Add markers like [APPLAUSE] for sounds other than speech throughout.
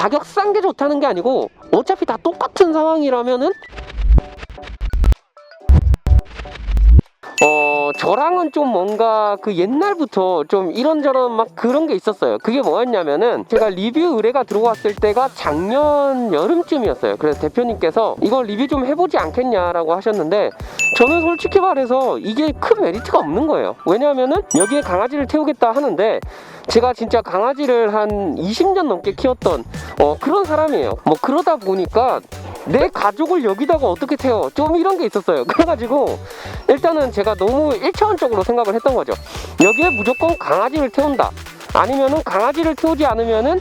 가격 싼 게 좋다는 게 아니고 어차피 다 똑같은 상황이라면은 어, 저랑은 좀 뭔가 그 옛날부터 좀 이런저런 막 그런 게 있었어요. 그게 뭐였냐면은 제가 리뷰 의뢰가 들어왔을 때가 작년 여름쯤이었어요. 그래서 대표님께서 이걸 리뷰 좀 해보지 않겠냐라고 하셨는데 저는 솔직히 말해서 이게 큰 메리트가 없는 거예요. 왜냐하면은 여기에 강아지를 태우겠다 하는데 제가 진짜 강아지를 한 20년 넘게 키웠던 어, 그런 사람이에요. 뭐 그러다 보니까 내 가족을 여기다가 어떻게 태워? 좀 이런 게 있었어요. 그래가지고 일단은 제가 너무 일차원적으로 생각을 했던 거죠. 여기에 무조건 강아지를 태운다. 아니면은 강아지를 태우지 않으면은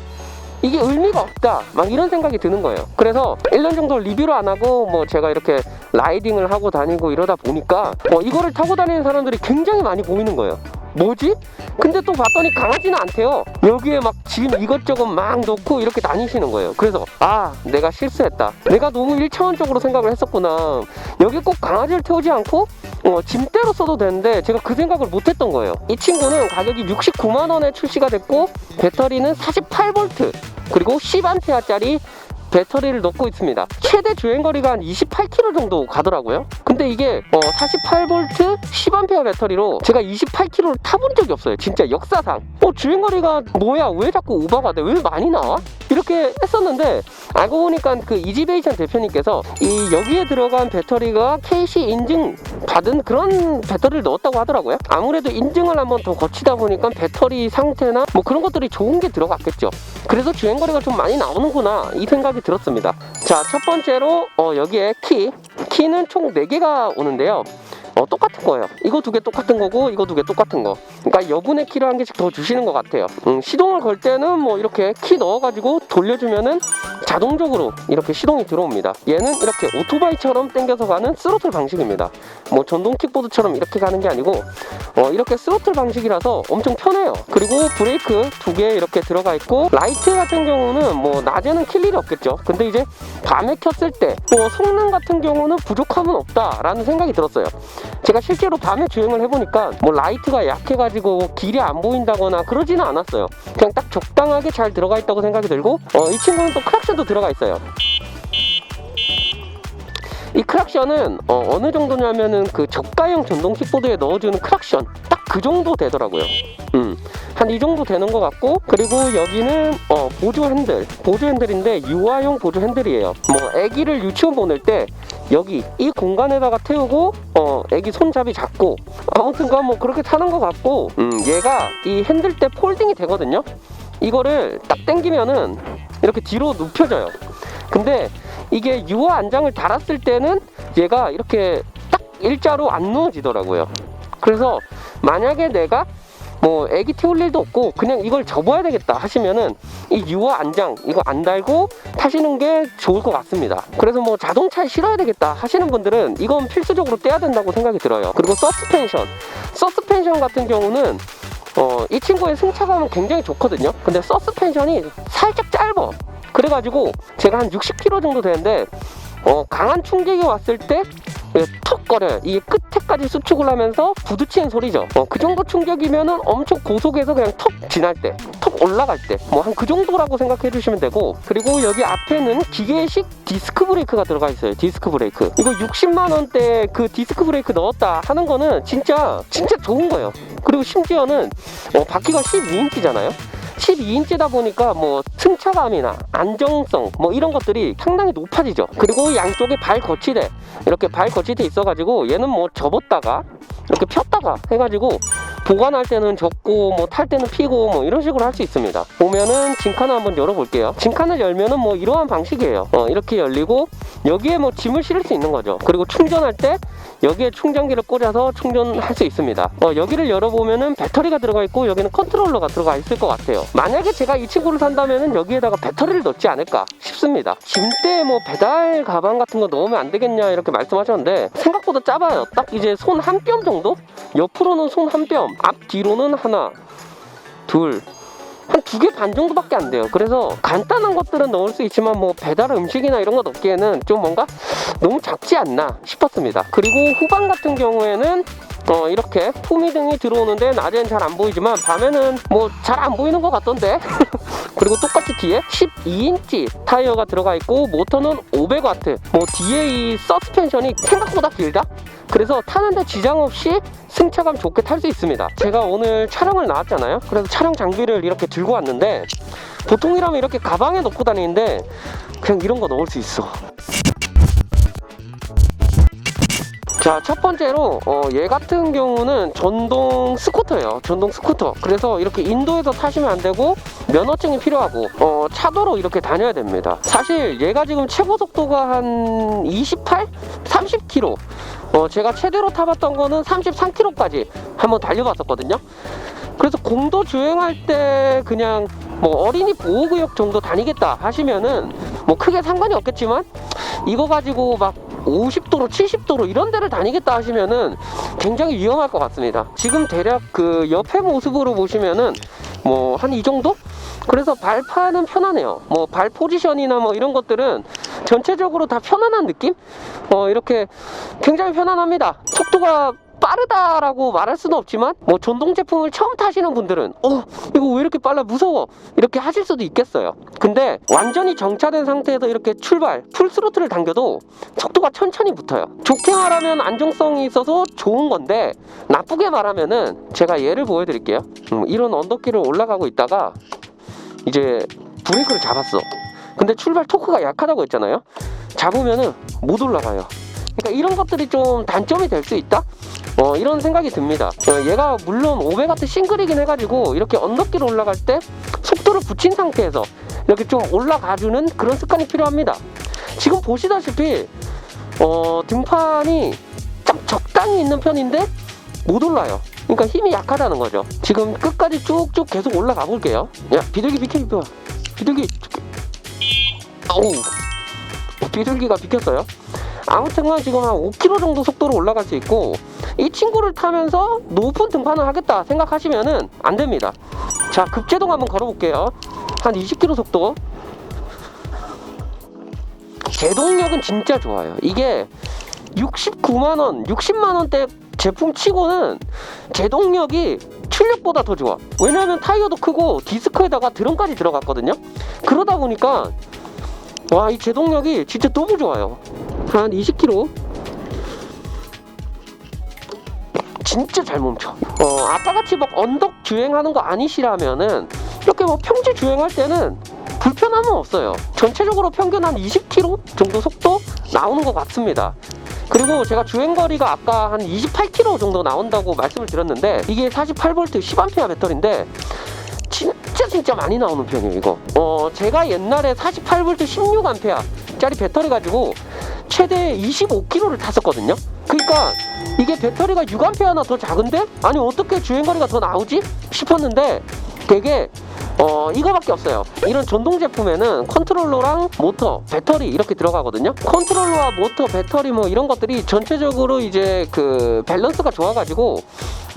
이게 의미가 없다. 막 이런 생각이 드는 거예요. 그래서 1년 정도 리뷰를 안 하고 뭐 제가 이렇게 라이딩을 하고 다니고 이러다 보니까 어, 이거를 타고 다니는 사람들이 굉장히 많이 보이는 거예요. 뭐지? 근데 또 봤더니 안 태워. 여기에 막 짐 이것저것 막 놓고 이렇게 다니시는 거예요. 그래서 아 내가 실수했다. 내가 너무 일차원적으로 생각을 했었구나. 여기 꼭 강아지를 태우지 않고 어, 짐대로 써도 되는데 제가 그 생각을 못했던 거예요. 이 친구는 가격이 69만 원에 출시가 됐고 배터리는 48V 그리고 10A짜리 배터리를 넣고 있습니다. 최대 주행 거리가 한 28km 정도 가더라고요. 근데 이게 어, 48V 10A 배터리로 제가 28km를 타본 적이 없어요. 진짜 역사상. 어, 주행 거리가 뭐야? 왜 자꾸 오버가 돼? 왜 많이 나와? 이렇게 했었는데 알고 보니까 그 이지베이션 대표님께서 이 여기에 들어간 배터리가 KC 인증 받은 그런 배터리를 넣었다고 하더라고요. 아무래도 인증을 한번 더 거치다 보니까 배터리 상태나 뭐 그런 것들이 좋은 게 들어갔겠죠. 그래서 주행 거리가 좀 많이 나오는구나 이 생각이 들었습니다. 자, 첫 번째로 어, 여기에 키 키는 총 4개가 오는데요. 어, 똑같은 거예요. 이거 두 개 똑같은 거고 이거 두 개 똑같은 거. 그러니까 여분의 키를 한 개씩 더 주시는 것 같아요. 음, 시동을 걸 때는 뭐 이렇게 키 넣어가지고 돌려주면은 자동적으로 이렇게 시동이 들어옵니다. 얘는 이렇게 오토바이처럼 당겨서 가는 스로틀 방식입니다. 뭐 전동 킥보드처럼 이렇게 가는 게 아니고 어, 이렇게 스로틀 방식이라서 엄청 편해요. 그리고 브레이크 두 개 이렇게 들어가 있고 라이트 같은 경우는 뭐 낮에는 킬 일이 없겠죠. 근데 이제 밤에 켰을 때또 성능 같은 경우는 부족함은 없다라는 생각이 들었어요. 제가 실제로 밤에 주행을 해보니까 뭐 라이트가 약해가지고 길이 안 보인다거나 그러지는 않았어요. 그냥 딱 적당하게 잘 들어가 있다고 생각이 들고 어, 이 친구는 또 크락션도 들어가 있어요. 이 크락션은 어, 느 정도냐면은 그 저가형 전동 킥 보드에 넣어주는 크락션 딱 그 정도 되더라고요. 음, 한 이 정도 되는 것 같고 그리고 여기는 어, 보조 핸들 보조 핸들인데 유아용 보조 핸들이에요. 뭐 아기를 유치원 보낼 때 여기 이 공간에다가 태우고 어 애기 손잡이 잡고 아무튼간 뭐 그렇게 타는 것 같고 음 얘가 이 핸들 때 폴딩이 되거든요. 이거를 딱 당기면은 이렇게 뒤로 눕혀져요. 근데 이게 유아 안장을 달았을 때는 얘가 이렇게 딱 일자로 안 누워지더라고요. 그래서 만약에 내가 뭐 애기 태울 일도 없고 그냥 이걸 접어야 되겠다 하시면은 이 유아 안장 이거 안 달고 타시는 게 좋을 것 같습니다. 그래서 뭐 자동차에 실어야 되겠다 하시는 분들은 이건 필수적으로 떼야 된다고 생각이 들어요. 그리고 서스펜션, 서스펜션 같은 경우는 어, 이 친구의 승차감은 굉장히 좋거든요. 근데 서스펜션이 살짝 짧아. 그래가지고 제가 한 60km 정도 되는데 어, 강한 충격이 왔을 때 예, 턱 거려요. 이게 끝에까지 수축을 하면서 부딪히는 소리죠. 어, 그 정도 충격이면은 엄청 고속에서 그냥 턱 지날 때, 턱 올라갈 때, 뭐 한 그 정도라고 생각해 주시면 되고, 그리고 여기 앞에는 기계식 디스크 브레이크가 들어가 있어요. 디스크 브레이크. 이거 60만 원대 그 디스크 브레이크 넣었다 하는 거는 진짜 진짜 좋은 거예요. 그리고 심지어는 어, 바퀴가 12인치잖아요. 12인치다 보니까 뭐 승차감이나 안정성 뭐 이런 것들이 상당히 높아지죠. 그리고 양쪽에 발 거치대 이렇게 발 거치대 있어가지고 얘는 뭐 접었다가 이렇게 폈다가 해가지고 보관할 때는 접고 뭐 탈 때는 피고 뭐 이런 식으로 할 수 있습니다. 보면은 짐칸을 한번 열어볼게요. 짐칸을 열면은 뭐 이러한 방식이에요. 어, 이렇게 열리고 여기에 뭐 짐을 실을 수 있는 거죠. 그리고 충전할 때 여기에 충전기를 꽂아서 충전할 수 있습니다. 어, 여기를 열어보면은 배터리가 들어가 있고 여기는 컨트롤러가 들어가 있을 것 같아요. 만약에 제가 이 친구를 산다면은 여기에다가 배터리를 넣지 않을까 싶습니다. 짐대 뭐 배달 가방 같은 거 넣으면 안 되겠냐 이렇게 말씀하셨는데 생각보다 작아요. 딱 이제 손 한 뼘 정도? 옆으로는 손 한 뼘, 앞 뒤로는 하나, 둘, 한 두 개 반 정도밖에 안 돼요. 그래서 간단한 것들은 넣을 수 있지만 뭐 배달 음식이나 이런 거 넣기에는 좀 뭔가 너무 작지 않나 싶었습니다. 그리고 후방 같은 경우에는 어 이렇게 후미등이 들어오는데 낮에는 잘 안 보이지만 밤에는 뭐 잘 안 보이는 것 같던데 [LAUGHS] 그리고 똑같이 뒤에 12인치 타이어가 들어가 있고 모터는 500W. 뭐 뒤에 이 서스펜션이 생각보다 길다. 그래서 타는데 지장 없이 승차감 좋게 탈 수 있습니다. 제가 오늘 촬영을 나왔잖아요. 그래서 촬영 장비를 이렇게 들고 왔는데 보통이라면 이렇게 가방에 넣고 다니는데 그냥 이런 거 넣을 수 있어. 자, 첫 번째로 어, 얘 같은 경우는 전동 스쿠터예요. 전동 스쿠터. 그래서 이렇게 인도에서 타시면 안 되고 면허증이 필요하고 어, 차도로 이렇게 다녀야 됩니다. 사실 얘가 지금 최고 속도가 한 28, 30km. 어, 제가 최대로 타봤던 거는 33km까지 한번 달려봤었거든요. 그래서 공도 주행할 때 그냥 뭐 어린이 보호구역 정도 다니겠다 하시면은 뭐 크게 상관이 없겠지만 이거 가지고 막 50도로 70도로 이런 데를 다니겠다 하시면은 굉장히 위험할 것 같습니다. 지금 대략 그 옆에 모습으로 보시면은 뭐 한 이 정도? 그래서 발판은 편하네요. 뭐 발 포지션이나 뭐 이런 것들은 전체적으로 다 편안한 느낌? 어 이렇게 굉장히 편안합니다. 속도가 빠르다라고 말할 수는 없지만 뭐 전동 제품을 처음 타시는 분들은 어 이거 왜 이렇게 빨라? 무서워. 이렇게 하실 수도 있겠어요. 근데 완전히 정차된 상태에서 이렇게 출발 풀스로틀을 당겨도 속도가 천천히 붙어요. 좋게 말하면 안정성이 있어서 좋은 건데 나쁘게 말하면은 제가 예를 보여드릴게요. 음, 이런 언덕길을 올라가고 있다가 이제 브레이크를 잡았어 근데 출발 토크가 약하다고 했잖아요 잡으면은 못 올라가요 그러니까 이런 것들이 좀 단점이 될 수 있다 어, 이런 생각이 듭니다. 어, 얘가 물론 500W 싱글이긴 해가지고 이렇게 언덕길 올라갈 때 속도를 붙인 상태에서 이렇게 좀 올라가주는 그런 습관이 필요합니다. 지금 보시다시피 어, 등판이 좀 적당히 있는 편인데 못 올라요. 그러니까 힘이 약하다는 거죠. 지금 끝까지 쭉쭉 계속 올라가 볼게요. 야 비둘기 비켜 비켜. 비둘기. 어우 비둘기가 비켰어요. 아무튼간 지금 한 5km 정도 속도로 올라갈 수 있고 이 친구를 타면서 높은 등판을 하겠다 생각하시면은 안 됩니다. 자 급제동 한번 걸어볼게요. 한 20km 속도. 제동력은 진짜 좋아요. 이게 69만 원, 60만 원대 제품 치고는 제동력이 출력보다 더 좋아. 왜냐하면 타이어도 크고 디스크에다가 드럼까지 들어갔거든요. 그러다 보니까 와 이 제동력이 진짜 너무 좋아요. 한 20km 진짜 잘 멈춰. 어, 아빠같이 막 언덕 주행하는 거 아니시라면은 이렇게 뭐 평지 주행할 때는 불편함은 없어요. 전체적으로 평균 한 20km 정도 속도 나오는 것 같습니다. 그리고 제가 주행 거리가 아까 한 28km 정도 나온다고 말씀을 드렸는데 이게 48V 10A 배터리인데 진짜 많이 나오는 편이에요 이거. 어 제가 옛날에 48V 16A 짜리 배터리 가지고 최대 25km를 탔었거든요. 그러니까 이게 배터리가 6A나 더 작은데 아니 어떻게 주행거리가 더 나오지 싶었는데 되게 어 이거밖에 없어요 이런 전동 제품에는 컨트롤러랑 모터 배터리 이렇게 들어가거든요 컨트롤러와 모터 배터리 뭐 이런 것들이 전체적으로 이제 그 밸런스가 좋아가지고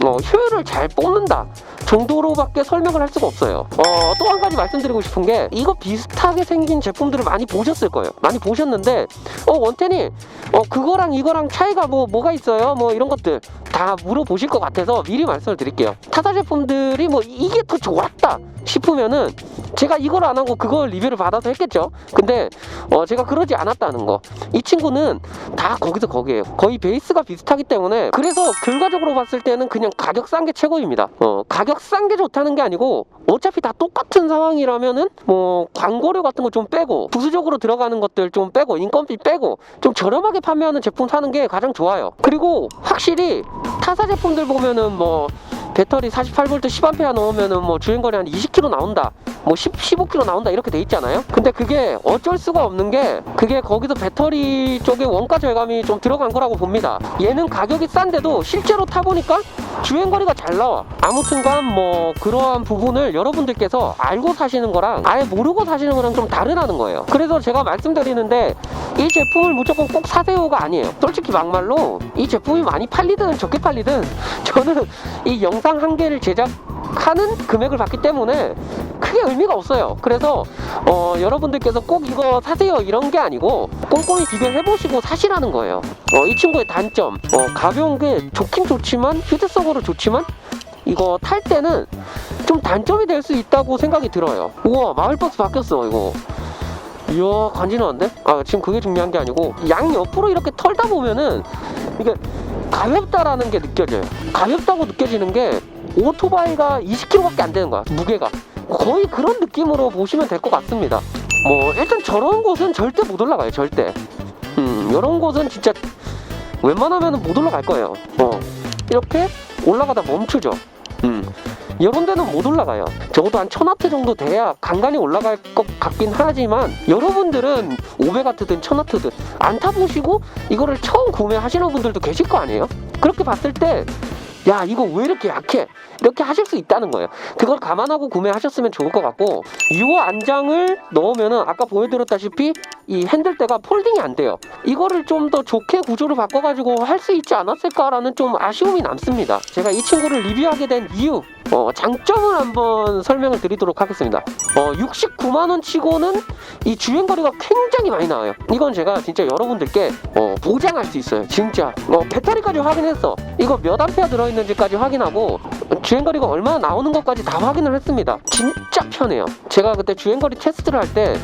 어, 효율을 잘 뽑는다 정도로밖에 설명을 할 수가 없어요. 어, 또 한 가지 말씀드리고 싶은 게 이거 비슷하게 생긴 제품들을 많이 보셨을 거예요. 많이 보셨는데 어 원텐이 어 그거랑 이거랑 차이가 뭐 뭐가 있어요? 뭐 이런 것들 다 물어보실 것 같아서 미리 말씀을 드릴게요. 타사 제품들이 뭐 이게 더 좋았다 싶으면은 제가 이걸 안 하고 그걸 리뷰를 받아서 했겠죠? 근데 어 제가 그러지 않았다는 거. 이 친구는 다 거기서 거기에요. 거의 베이스가 비슷하기 때문에 그래서 결과적으로 봤을 때는 그냥 가격 싼 게 최고입니다. 어 가격 싼 게 좋다는 게 아니고 어차피 다 똑같은 상황이라면은 뭐 광고료 같은 거 좀 빼고 부수적으로 들어가는 것들 좀 빼고 인건비 빼고 좀 저렴하게 판매하는 제품 사는 게 가장 좋아요. 그리고 확실히 타사 제품들 보면은 뭐 배터리 48V 10A 넣으면은 뭐 주행거리 한 20km 나온다. 뭐 10, 15km 나온다 이렇게 돼 있잖아요. 근데 그게 어쩔 수가 없는 게 그게 거기서 배터리 쪽에 원가 절감이 좀 들어간 거라고 봅니다. 얘는 가격이 싼데도 실제로 타보니까 주행거리가 잘 나와. 아무튼간 뭐 그러한 부분을 여러분들께서 알고 사시는 거랑 아예 모르고 사시는 거랑 좀 다르다는 거예요. 그래서 제가 말씀드리는데 이 제품을 무조건 꼭 사세요가 아니에요. 솔직히 막말로 이 제품이 많이 팔리든 적게 팔리든 저는 이 영상 한 개를 제작 하는 금액을 받기 때문에 크게 의미가 없어요. 그래서 어, 여러분들께서 꼭 이거 사세요 이런 게 아니고 꼼꼼히 비교해 보시고 사시라는 거예요. 어, 이 친구의 단점 어, 가벼운 게 좋긴 좋지만 휴대성으로 좋지만 이거 탈 때는 좀좀 단점이 될 수 있다고 생각이 들어요. 우와 마을버스 바뀌었어 이거. 이야 간지나는데? 아 지금 그게 중요한 게 아니고 양 옆으로 이렇게 털다 보면은 이게 가볍다라는 게 느껴져요. 가볍다고 느껴지는 게 오토바이가 20kg밖에 안 되는 거야 무게가. 거의 그런 느낌으로 보시면 될 것 같습니다. 뭐 일단 저런 곳은 절대 못 올라가요 절대. 음 이런 곳은 진짜 웬만하면 못 올라갈 거예요. 어 이렇게 올라가다 멈추죠. 음 이런 데는 못 올라가요. 적어도 한 천와트 정도 돼야 간간히 올라갈 것 같긴 하지만 여러분들은 500와트든 1000와트든 안 타보시고 이거를 처음 구매하시는 분들도 계실 거 아니에요? 그렇게 봤을 때 야 이거 왜 이렇게 약해? 이렇게 하실 수 있다는 거예요. 그걸 감안하고 구매하셨으면 좋을 것 같고 이 안장을 넣으면은 아까 보여드렸다시피 이 핸들대가 폴딩이 안 돼요. 이거를 좀 더 좋게 구조를 바꿔가지고 할 수 있지 않았을까라는 좀 아쉬움이 남습니다. 제가 이 친구를 리뷰하게 된 이유 어, 장점을 한번 설명을 드리도록 하겠습니다. 어, 69만원 치고는 이 주행거리가 굉장히 많이 나와요. 이건 제가 진짜 여러분들께 어, 보장할 수 있어요. 진짜. 어, 배터리까지 확인했어 이거 몇 암페어 들어있는 지까지 확인하고 주행거리가 얼마나 나오는 것까지 다 확인을 했습니다 진짜 편해요 제가 그때 주행거리 테스트를 할 때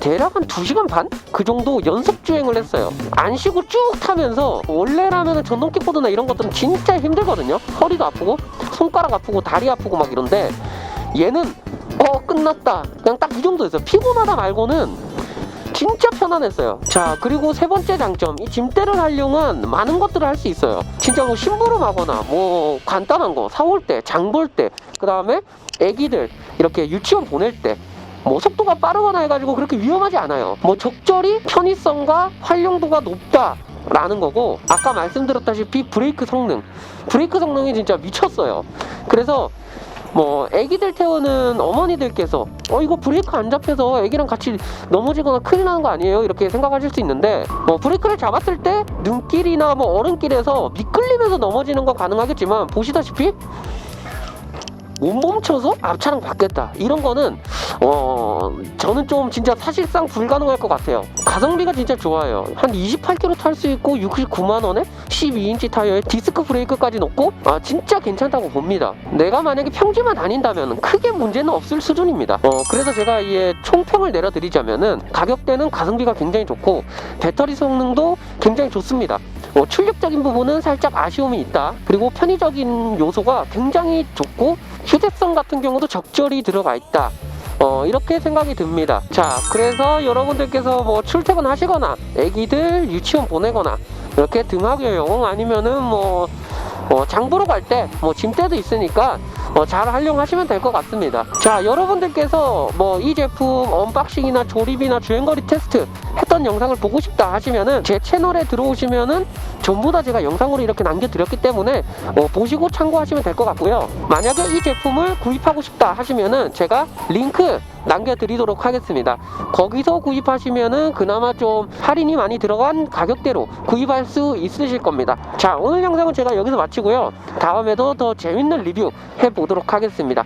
대략 한 2시간 반? 그 정도 연속 주행을 했어요. 안 쉬고 쭉 타면서 원래라면 전동 킥보드나 이런 것들은 진짜 힘들거든요. 허리도 아프고 손가락 아프고 다리 아프고 막 이런데 얘는 어 끝났다. 그냥 딱 이 정도였어요. 피곤하다 말고는 진짜 편안했어요. 자, 그리고 세 번째 장점. 이 짐대를 활용한 많은 것들을 할 수 있어요. 진짜 뭐 심부름하거나 뭐 간단한 거 사올 때, 장 볼 때, 그 다음에 애기들 이렇게 유치원 보낼 때뭐 속도가 빠르거나 해가지고 그렇게 위험하지 않아요. 뭐 적절히 편의성과 활용도가 높다 라는 거고 아까 말씀드렸다시피 브레이크 성능, 브레이크 성능이 진짜 미쳤어요. 그래서 뭐 애기들 태우는 어머니들께서 어 이거 브레이크 안 잡혀서 애기랑 같이 넘어지거나 큰일 나는 거 아니에요? 이렇게 생각하실 수 있는데 뭐 브레이크를 잡았을 때 눈길이나 뭐 얼음길에서 미끌리면서 넘어지는 거 가능하겠지만 보시다시피 못 멈춰서 앞차랑 바뀌었다. 이런 거는 어 저는 좀 진짜 사실상 불가능할 것 같아요. 가성비가 진짜 좋아요. 한 28km 탈 수 있고 69만 원에 12인치 타이어에 디스크 브레이크까지 넣고 아 진짜 괜찮다고 봅니다. 내가 만약에 평지만 다닌다면 크게 문제는 없을 수준입니다. 어 그래서 제가 이에 총평을 내려드리자면은 가격대는 가성비가 굉장히 좋고 배터리 성능도 굉장히 좋습니다 어, 출력적인 부분은 살짝 아쉬움이 있다. 그리고 편의적인 요소가 굉장히 좋고 휴대성 같은 경우도 적절히 들어가 있다. 어, 이렇게 생각이 듭니다. 자, 그래서 여러분들께서 뭐 출퇴근 하시거나 애기들 유치원 보내거나 이렇게 등하교용 아니면은 뭐 어, 장 보러 갈 때 뭐 짐대도 있으니까 어, 잘 활용하시면 될 것 같습니다. 자, 여러분들께서 뭐 이 제품 언박싱이나 조립이나 주행거리 테스트 했던 영상을 보고 싶다 하시면은 제 채널에 들어오시면은 전부 다 제가 영상으로 이렇게 남겨드렸기 때문에 어, 보시고 참고하시면 될 것 같고요. 만약에 이 제품을 구입하고 싶다 하시면은 제가 링크 남겨드리도록 하겠습니다. 거기서 구입하시면은 그나마 좀 할인이 많이 들어간 가격대로 구입할 수 있으실 겁니다. 자, 오늘 영상은 제가 여기서 마치고요. 다음에도 더 재밌는 리뷰 해보도록 하겠습니다.